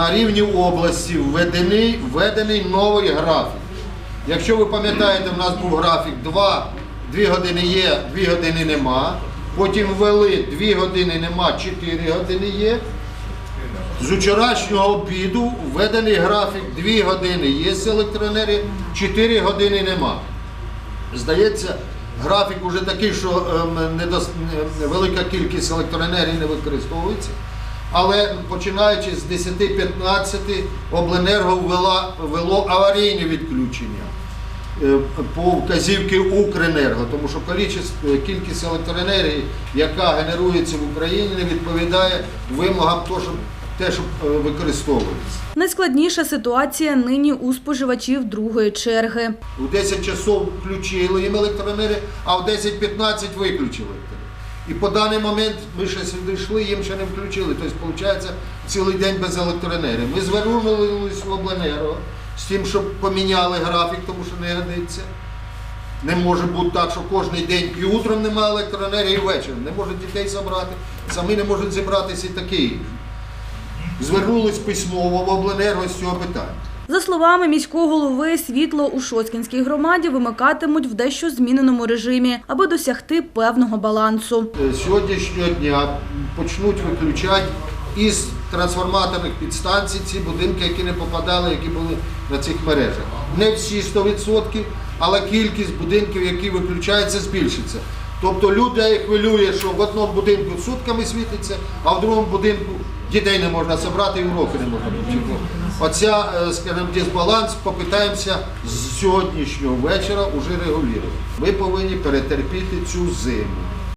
на рівні області введений, введений новий графік. Якщо ви пам'ятаєте, в нас був графік 2, 2 години є, 2 години нема. Потім ввели 2 години нема, 4 години є. З вчорашнього обіду введений графік 2 години є з електроенергії, 4 години нема. Здається, графік уже такий, що ем, недос- велика кількість електроенергії не використовується. Але починаючи з 10-15 обленерго ввела, ввело аварійні відключення е, по вказівки Укренерго, тому що кількість, кількість електроенергії, яка генерується в Україні, не відповідає вимогам того, щоб те, що е, використовується. Найскладніша ситуація нині у споживачів другої черги. У 10 часов включили їм електроенергію, а в 10-15 виключили. І по даний момент ми ще сюди йшли, їм ще не включили. Тобто, виходить, цілий день без електроенергії. Ми звернулися в обленерго з тим, щоб поміняли графік, тому що не годиться. Не може бути так, що кожен день і утром немає електроенергії, і ввечері. Не можуть дітей забрати, самі не можуть зібратися і інше. Звернулись письмово в обленерго з цього питання. За словами міського голови, світло у Шоцкінській громаді вимикатимуть в дещо зміненому режимі, аби досягти певного балансу. Е, сьогоднішнього дня почнуть виключати із трансформаторних підстанцій ці будинки, які не попадали, які були на цих мережах. Не всі 100%, але кількість будинків, які виключаються, збільшиться. Тобто людей хвилює, що в одному будинку сутками світиться, а в другому будинку дітей не можна зібрати і уроки не можна почати. Оця, е, скажімо, дисбаланс попитаємося з сьогоднішнього вечора вже регулювати. Ми повинні перетерпіти цю зиму.